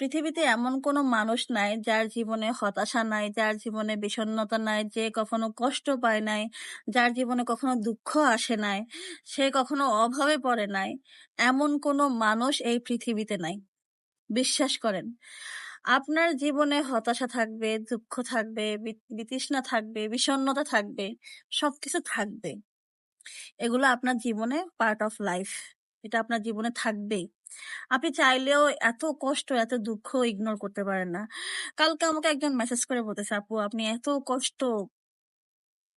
পৃথিবীতে এমন কোনো মানুষ নাই যার জীবনে হতাশা নাই, যার জীবনে বিষণ্ণতা নাই, যে কখনো কষ্ট পায় নাই, যার জীবনে কখনো দুঃখ আসে নাই, সে কখনো অভাবে পড়ে নাই। এমন কোনো মানুষ এই পৃথিবীতে নাই। বিশ্বাস করেন। আপনার জীবনে হতাশা থাকবে, দুঃখ থাকবে, বিতৃষ্ণা থাকবে, বিষণ্ণতা থাকবে, সবকিছু থাকবে। এগুলো আপনার জীবনে পার্ট অফ লাইফ। এটা আপনার জীবনে থাকবেই। আপনি চাইলেও এত কষ্ট, এত দুঃখ ইগনোর করতে পারেন না। কালকে আমাকে একজন মেসেজ করে বলতেছে, "আপু আপনি এত কষ্ট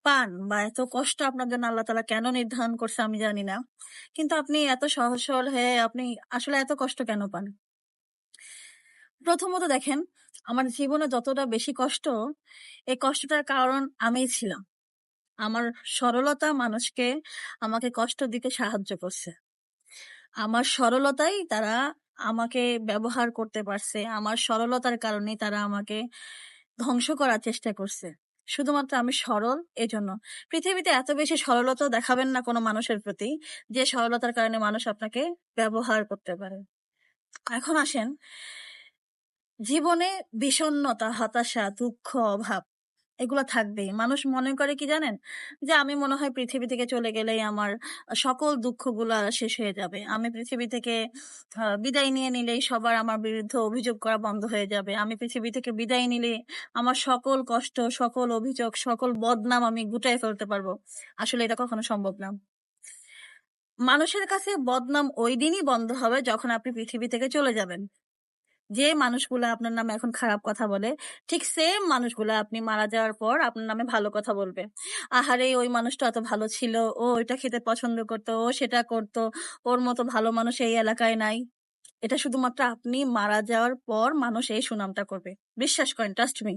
পান বা এত কষ্ট আপনার জন্য আল্লাহ তালা কেন নির্ধারণ করছে আমি জানি না। কিন্তু আপনি এত সহজ সরল হয়ে আপনি আসলে এত কষ্ট কেন পান?" প্রথমত দেখেন, আমার জীবনে যতটা বেশি কষ্ট, এই কষ্টটার কারণ আমিই ছিলাম। আমার সরলতা মানুষকে আমাকে কষ্ট দিতে সাহায্য করছে। আমার সরলতাই তারা আমাকে ব্যবহার করতে পারছে। আমার সরলতার কারণেই তারা আমাকে ধ্বংস করার চেষ্টা করছে। শুধুমাত্র আমি সরল এজন্য। পৃথিবীতে এত বেশি সরলতা দেখাবেন না কোনো মানুষের প্রতি, যে সরলতার কারণে মানুষ আপনাকে ব্যবহার করতে পারে। এখন আসেন জীবনে বিষণ্ণতা, হতাশা, দুঃখ, অভাব এগুলো থাকবেই। মানুষ মনে করে কি জানেন? যে আমি মনে হয় পৃথিবী থেকে চলে গেলেই আমার সকল দুঃখগুলা শেষ হয়ে যাবে। আমি পৃথিবী থেকে বিদায় নিয়ে নিলেই সবার আমার বিরুদ্ধে অভিযোগ করা বন্ধ হয়ে যাবে। আমি পৃথিবী থেকে বিদায় নিলে আমার সকল কষ্ট, সকল অভিযোগ, সকল বদনাম আমি গুটায়ে ফেলতে পারব। আসলে এটা কখনো সম্ভব না। মানুষের কাছে বদনাম ওই দিনই বন্ধ হবে যখন আপনি পৃথিবী থেকে চলে যাবেন। যে মানুষগুলা আপনার নামে এখন খারাপ কথা বলে, ঠিক সেম মানুষগুলা আপনি মারা যাওয়ার পর আপনার নামে ভালো কথা বলবে। আহারে ওই মানুষটা এত ভালো ছিল, ও ওইটা খেতে পছন্দ করত, ও সেটা করত, ওর মতো ভালো মানুষ এই এলাকায় নাই। এটা শুধুমাত্র আপনি মারা যাওয়ার পর মানুষ এই সুনামটা করবে। বিশ্বাস করেন, ট্রাস্ট মি।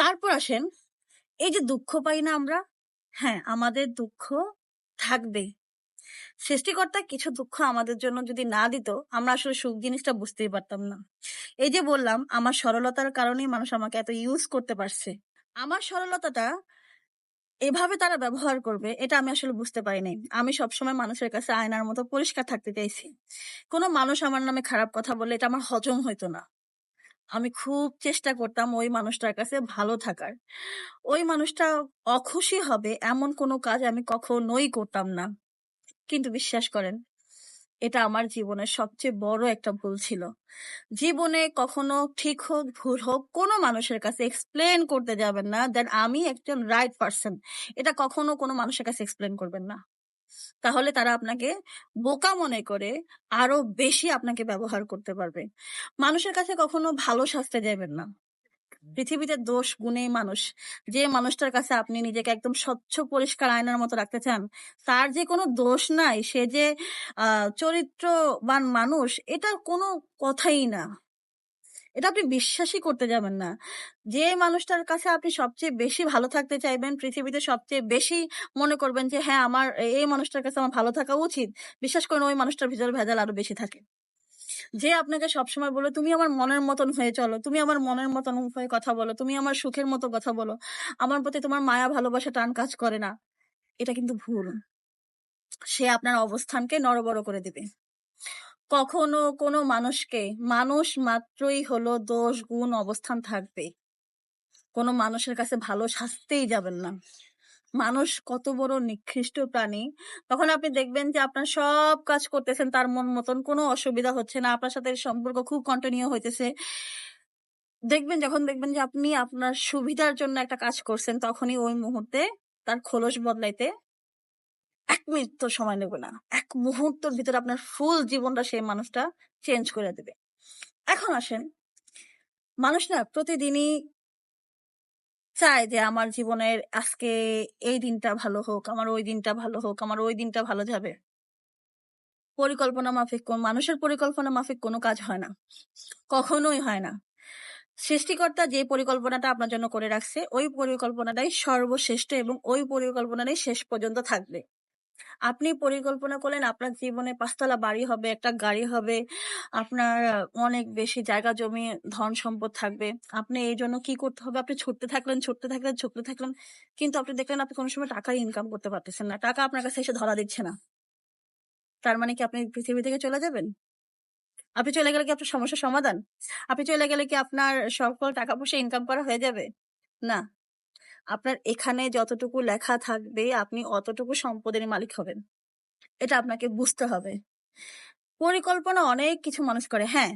তারপর আসেন, এই যে দুঃখ পাই না আমরা? হ্যাঁ, আমাদের দুঃখ থাকবে। সৃষ্টিকর্তা কিছু দুঃখ আমাদের জন্য যদি না দিত, আমরা আসলে সুখ জিনিসটা বুঝতেই পারতাম না। এই যে বললাম, আমার সরলতার কারণেই মানুষ আমাকে এত ইউজ করতে পারছে। আমার সরলতাটা এভাবে তারা ব্যবহার করবে, এটা আমি আসলে বুঝতে পারি নাই। আমি সবসময় মানুষের কাছে আয়নার মতো পরিষ্কার থাকতে চাইছি। কোনো মানুষ আমার নামে খারাপ কথা বললে এটা আমার হজম হইতো না। আমি খুব চেষ্টা করতাম ওই মানুষটার কাছে ভালো থাকার। ওই মানুষটা অখুশি হবে এমন কোনো কাজ আমি কখনোই করতাম না। কিন্তু বিশ্বাস করেন, এটা আমার জীবনের সবচেয়ে বড় একটা ভুল ছিল। জীবনে কখনো ঠিক হোক, ভুল হোক, কোনো মানুষের কাছে এক্সপ্লেন করতে যাবেন না দ্যাট আমি একজন রাইট পারসন। এটা কখনো কোনো মানুষের কাছে এক্সপ্লেন করবেন না। তাহলে তারা আপনাকে বোকা মনে করে আরও বেশি আপনাকে ব্যবহার করতে পারবে। মানুষের কাছে কখনো ভালো সাজতে যাবেন না। পৃথিবীতে দোষ গুণেই মানুষ। যে মানুষটার কাছে আপনি নিজেকে একদম স্বচ্ছ পরিষ্কার আয়নার মতো রাখতে চান, তার যে কোনো দোষ নাই, সে যে চরিত্রবান মানুষ, এটার কোনো কথাই না। এটা আপনি বিশ্বাসই করতে যাবেন না। যে মানুষটার কাছে আপনি সবচেয়ে বেশি ভালো থাকতে চাইবেন, পৃথিবীতে সবচেয়ে বেশি মনে করবেন যে হ্যাঁ, আমার এই মানুষটার কাছে আমার ভালো থাকা উচিত। বিশ্বাস করেন ওই মানুষটার ভিতরে ভেজাল আরও বেশি থাকে। যে আপনাকে সবসময় বলবে, "তুমি আমার মনের মতন হয়ে চলো। তুমি আমার মনের মতন হয়ে কথা বলো। তুমি আমার সুখের মতো কথা বলো। আমার প্রতি তোমার মায়া ভালোবাসা টান কাজ করে না।" এটা কিন্তু ভুল। সে আপনার অবস্থানকে নড়বড় করে দেবে কখনো কোনো মানুষকে মানুষ মাত্রই হলো দোষ, গুণ, অবস্থান থাকবে। কোনো মানুষের কাছে ভালো সাজতেই যাবেন না। মানুষ কত বড় নিকৃষ্ট প্রাণী। তখন আপনি দেখবেন যে আপনার সব কাজ করতেছেন তার মন মতন, কোনো অসুবিধা হচ্ছে না। আপনার সাথে সম্পর্ক খুব কন্টিনিউ হইতেছে। দেখবেন যখন দেখবেন যে আপনি আপনার সুবিধার জন্য একটা কাজ করছেন, তখনই ওই মুহূর্তে তার খোলস বদলাইতে ১ মিনিটও সময় নেবে না। এক মুহূর্তের ভিতরে আপনার ফুল জীবনটা সেই মানুষটা চেঞ্জ করে দেবে। এখন আসেন, মানুষ না প্রতিদিনই চায় যে আমার জীবনের আজকে এই দিনটা ভালো হোক, আমার ওই দিনটা ভালো হোক, আমার ওই দিনটা ভালো যাবে। পরিকল্পনা মাফিক মানুষের পরিকল্পনা মাফিক কোনো কাজ হয় না। কখনোই হয় না। সৃষ্টিকর্তা যে পরিকল্পনাটা আপনার জন্য করে রাখছে, ওই পরিকল্পনাটাই সর্বশ্রেষ্ঠ এবং ওই পরিকল্পনাটাই শেষ পর্যন্ত থাকবে। আপনি পরিকল্পনা করলেন আপনার জীবনে পাঁচতলা বাড়ি হবে, একটা গাড়ি হবে, আপনার অনেক বেশি জায়গা জমি, ধন সম্পদ থাকবে। আপনি এই জন্য কি করতে হবে? আপনি ছুটতে থাকলেন, ছুটতে থাকলেন, ছুটতে থাকলেন। কিন্তু আপনি দেখলেন আপনি কোনো সময় টাকা ইনকাম করতে পারতেছেন না। টাকা আপনার কাছে এসে ধরা দিচ্ছে না। তার মানে কি আপনি পৃথিবী থেকে চলে যাবেন? আপনি চলে গেলে কি আপনার সমস্যার সমাধান? আপনি চলে গেলে কি আপনার সকল টাকা পয়সা ইনকাম করা হয়ে যাবে? না। আপনার এখানে যতটুকু লেখা থাকবে আপনি অতটুকু সম্পদের মালিক হবেন। এটা আপনাকে বুঝতে হবে। পরিকল্পনা অনেক কিছু মানুষ করে। হ্যাঁ,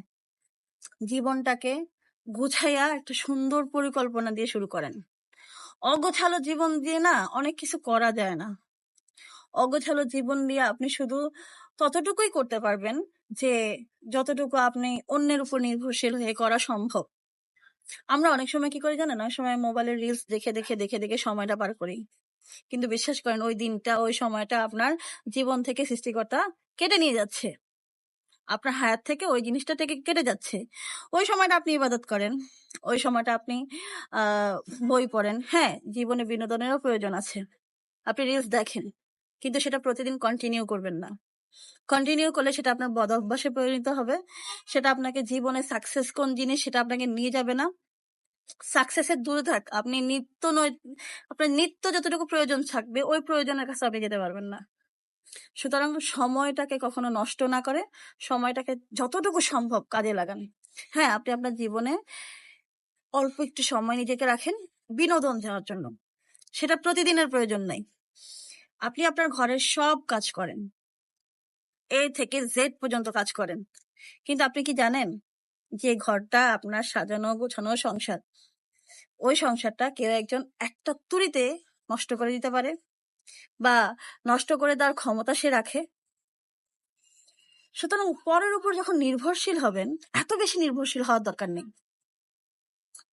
জীবনটাকে গুছাইয়া একটা সুন্দর পরিকল্পনা দিয়ে শুরু করেন। অগোছালো জীবন দিয়ে না অনেক কিছু করা যায় না। অগোছালো জীবন দিয়ে আপনি শুধু ততটুকুই করতে পারবেন যে যতটুকু আপনি অন্যের উপর নির্ভরশীল হয়ে করা সম্ভব। আমরা অনেক সময় কি করি জানেন? অনেক সময় মোবাইলের রিলস দেখে, দেখে, দেখে, দেখে সময়টা পার করি। কিন্তু বিশ্বাস করেন ওই দিনটা, ওই সময়টা আপনার জীবন থেকে সৃষ্টিকর্তা কেটে নিয়ে যাচ্ছে। আপনার হায়াত থেকে ওই জিনিসটা থেকে কেটে যাচ্ছে। ওই সময়টা আপনি ইবাদত করেন। ওই সময়টা আপনি বই পড়েন। হ্যাঁ, জীবনে বিনোদনেরও প্রয়োজন আছে। আপনি রিলস দেখেন। কিন্তু সেটা প্রতিদিন কন্টিনিউ করবেন না। কন্টিনিউ করলে সেটা আপনার বদ অভ্যাসে পরিণত হবে। সেটা আপনাকে জীবনে সাকসেস কোন জিনিস সেটা আপনাকে নিয়ে যাবে না। সাকসেসের দূরে থাক। আপনি নিত্য নয় আপনার নিত্য যতটুকু প্রয়োজন থাকবে ওই প্রয়োজনের কাছে আপনি যেতে পারবেন না। সুতরাং সময়টাকে কখনো নষ্ট না করে সময়টাকে যতটুকু সম্ভব কাজে লাগান। হ্যাঁ, আপনি আপনার জীবনে অল্প একটু সময় নিজেকে রাখেন বিনোদন যাওয়ার জন্য। সেটা প্রতিদিনের প্রয়োজন নাই। আপনি আপনার ঘরের সব কাজ করেন। A থেকে জেড পর্যন্ত কাজ করেন। কিন্তু আপনি কি জানেন যে ঘরটা আপনার সাজানো গোছানো সংসার। ওই সংসারটা কেউ একজন একটা তুড়িতে নষ্ট করে দিতে পারে বা নষ্ট করে দেওয়ার ক্ষমতা সে রাখে। সুতরাং পরের উপর যখন নির্ভরশীল হবেন, এত বেশি নির্ভরশীল হওয়ার দরকার নেই।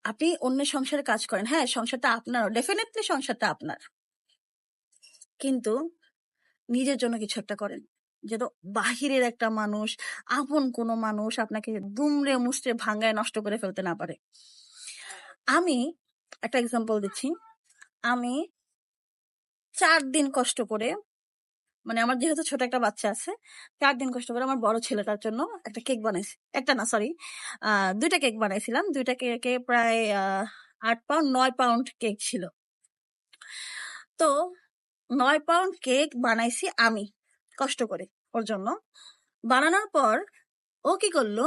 আপনি অন্যের সংসারে কাজ করেন। হ্যাঁ, সংসারটা আপনারও। ডেফিনিটলি সংসারটা আপনার। কিন্তু নিজের জন্য কিছু একটা করেন। যেন বাহিরের একটা মানুষ, আপন কোনো মানুষ আপনাকে দুমড়ে মুচড়ে ভাঙ্গায় নষ্ট করে ফেলতে না পারে। আমি একটা এক্সাম্পল দিচ্ছি। আমি চার দিন কষ্ট করে মানে আমার যেহেতু ছোট একটা বাচ্চা আছে, চার দিন কষ্ট করে আমার বড় ছেলেটার জন্য একটা কেক বানাইছি। একটা না সরি দুইটা কেক বানাইছিলাম। ২ টা কেকে প্রায় আট পাউন্ড নয় পাউন্ড কেক ছিল। তো নয় পাউন্ড কেক বানাইছি আমি কষ্ট করে ওর জন্য। বানানোর পর ও কি করল?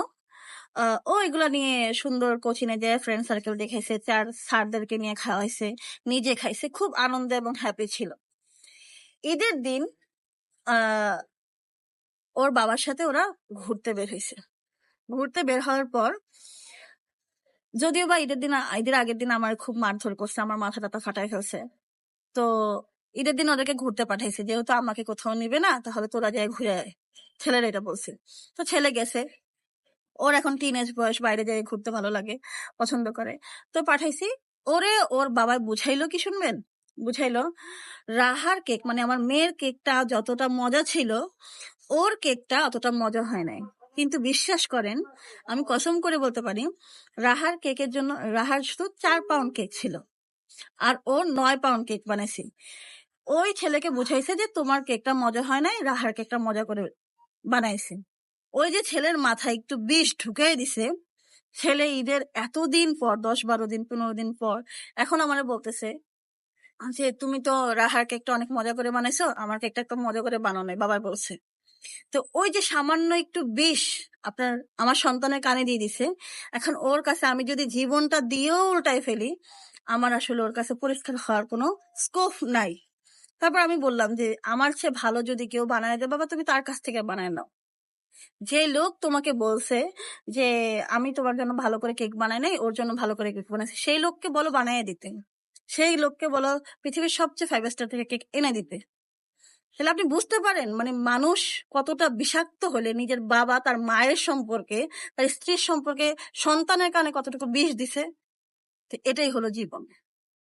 ও এগুলা নিয়ে সুন্দর কোচিনে যেয়ে ফ্রেন্ড সার্কেল দেখাইছে, চার স্যারদেরকে নিয়ে খাওয়াইছে, নিজে খাইছে। খুব আনন্দ এবং হ্যাপি ছিল। ঈদের দিন ওর বাবার সাথে ওরা ঘুরতে বের হয়েছে ঘুরতে বের হওয়ার পর যদিও বা ঈদের দিন ঈদের আগের দিন আমার খুব মারধর করছে। আমার মাথা-টাথা ফাটায় ফেলছে। তো ঈদের দিন ওদেরকে ঘুরতে পাঠাইছে। যেহেতু আমাকে কোথাও নিবে না, তাহলে তোরা যেয়ে ঘুরে আয়। ছেলেরা এটা বলছে। তো ছেলে গেছে। ওর এখন টিনেজ বয়স, বাইরে যেয়ে ঘুরতে ভালো লাগে, পছন্দ করে। তো পাঠাইছি। ওরে ওর বাবা বুঝাইলো কি শুনবেন? বুঝাইলো, রাহার কেক মানে আমার মেয়ের কেকটা যতটা মজা ছিল, ওর কেকটা অতটা মজা হয় নাই। কিন্তু বিশ্বাস করেন, আমি কসম করে বলতে পারি, রাহার কেকের জন্য রাহার শুধু চার পাউন্ড কেক ছিল। আর ওর নয় পাউন্ড কেক বানাইছে। ওই ছেলেকে বুঝাইছে যে তোমার কেকটা মজা হয় নাই, রাহার কেকটা মজা করে বানাইছে। ওই যে ছেলের মাথায় একটু বিষ ঢুকাই দিছে, ছেলে ঈদের এতদিন পর দশ বারো দিন ১৫ দিন পর এখন আমারে বলতেছে যে, "তুমি তো রাহার কেকটা অনেক মজা করে বানাইছো। আমার কেকটা তো মজা করে বানাও নাই।" বাবা বলছে। তো ওই যে সামান্য একটু বিষ আপনার আমার সন্তানের কানে দিয়ে দিছে। এখন ওর কাছে আমি যদি জীবনটা দিয়েও উল্টায় ফেলি, আমার আসলে ওর কাছে পরিষ্কার হওয়ার কোনো স্কোপ নাই। তারপর আমি বললাম যে, "আমার চেয়ে ভালো যদি কেউ বানায় দেয়, বাবা তুমি তার কাছ থেকে বানায় নাও।" যে লোক তোমাকে বলছে যে, "আমি তোমার জন্য ভালো করে কেক বানাই নাই, ওর জন্য ভালো করে কেক বানাইছি।" সেই লোককে বলো বানাইয়া দিতে। সেই লোককে বলো পৃথিবীর সবচেয়ে ফাইভ স্টার থেকে কেক এনে দিতে। তাহলে আপনি বুঝতে পারেন মানে মানুষ কতটা বিষাক্ত হলে নিজের বাবা তার মায়ের সম্পর্কে, তার স্ত্রীর সম্পর্কে, সন্তানের কানে কতটুকু বিষ দিছে। এটাই হলো জীবন।